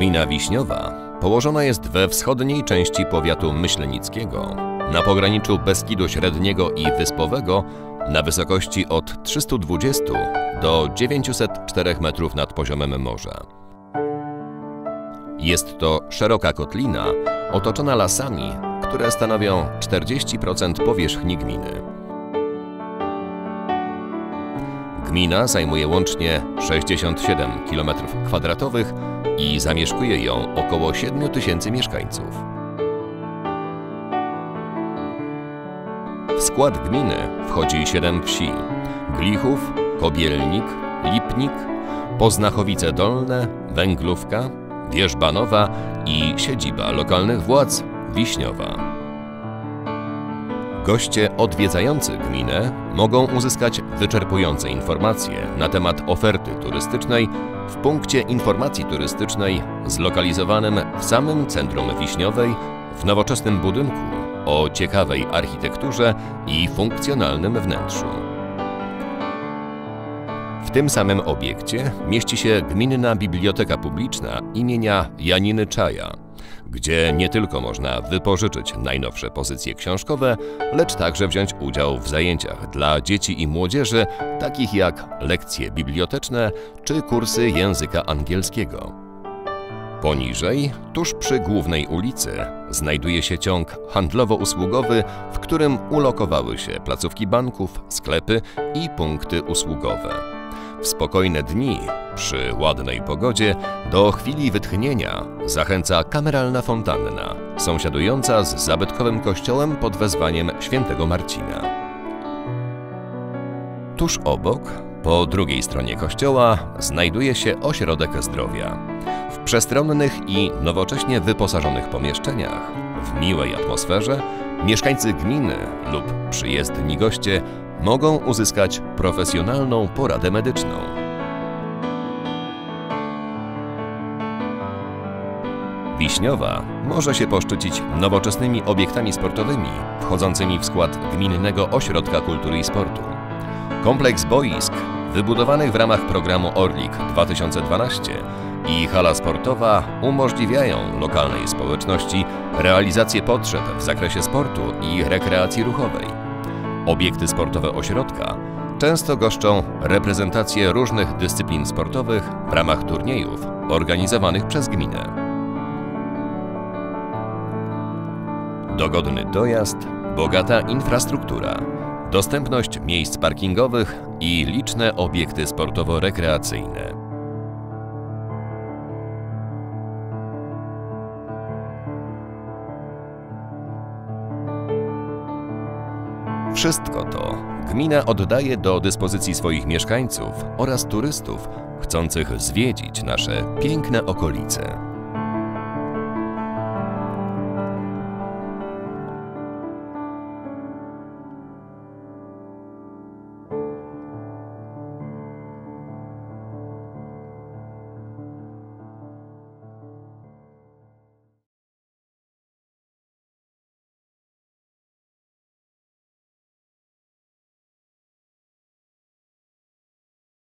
Gmina Wiśniowa położona jest we wschodniej części powiatu myślenickiego, na pograniczu Beskidu Średniego i Wyspowego, na wysokości od 320 do 904 metrów nad poziomem morza. Jest to szeroka kotlina otoczona lasami, które stanowią 40% powierzchni gminy. Gmina zajmuje łącznie 67 km2 i zamieszkuje ją około 7 tysięcy mieszkańców. W skład gminy wchodzi 7 wsi: Glichów, Kobielnik, Lipnik, Poznachowice Dolne, Węglówka, Wierzbanowa i siedziba lokalnych władz Wiśniowa. Goście odwiedzający gminę mogą uzyskać wyczerpujące informacje na temat oferty turystycznej w punkcie informacji turystycznej zlokalizowanym w samym centrum Wiśniowej w nowoczesnym budynku o ciekawej architekturze i funkcjonalnym wnętrzu. W tym samym obiekcie mieści się Gminna Biblioteka Publiczna imienia Janiny Czaja, gdzie nie tylko można wypożyczyć najnowsze pozycje książkowe, lecz także wziąć udział w zajęciach dla dzieci i młodzieży, takich jak lekcje biblioteczne czy kursy języka angielskiego. Poniżej, tuż przy głównej ulicy, znajduje się ciąg handlowo-usługowy, w którym ulokowały się placówki banków, sklepy i punkty usługowe. W spokojne dni, przy ładnej pogodzie, do chwili wytchnienia zachęca kameralna fontanna, sąsiadująca z zabytkowym kościołem pod wezwaniem świętego Marcina. Tuż obok, po drugiej stronie kościoła, znajduje się ośrodek zdrowia. W przestronnych i nowocześnie wyposażonych pomieszczeniach, w miłej atmosferze, mieszkańcy gminy lub przyjezdni goście mogą uzyskać profesjonalną poradę medyczną. Wiśniowa może się poszczycić nowoczesnymi obiektami sportowymi wchodzącymi w skład Gminnego Ośrodka Kultury i Sportu. Kompleks boisk wybudowanych w ramach programu Orlik 2012 i hala sportowa umożliwiają lokalnej społeczności realizację potrzeb w zakresie sportu i rekreacji ruchowej. Obiekty sportowe ośrodka często goszczą reprezentacje różnych dyscyplin sportowych w ramach turniejów organizowanych przez gminę. Dogodny dojazd, bogata infrastruktura, dostępność miejsc parkingowych i liczne obiekty sportowo-rekreacyjne. Wszystko to gmina oddaje do dyspozycji swoich mieszkańców oraz turystów chcących zwiedzić nasze piękne okolice.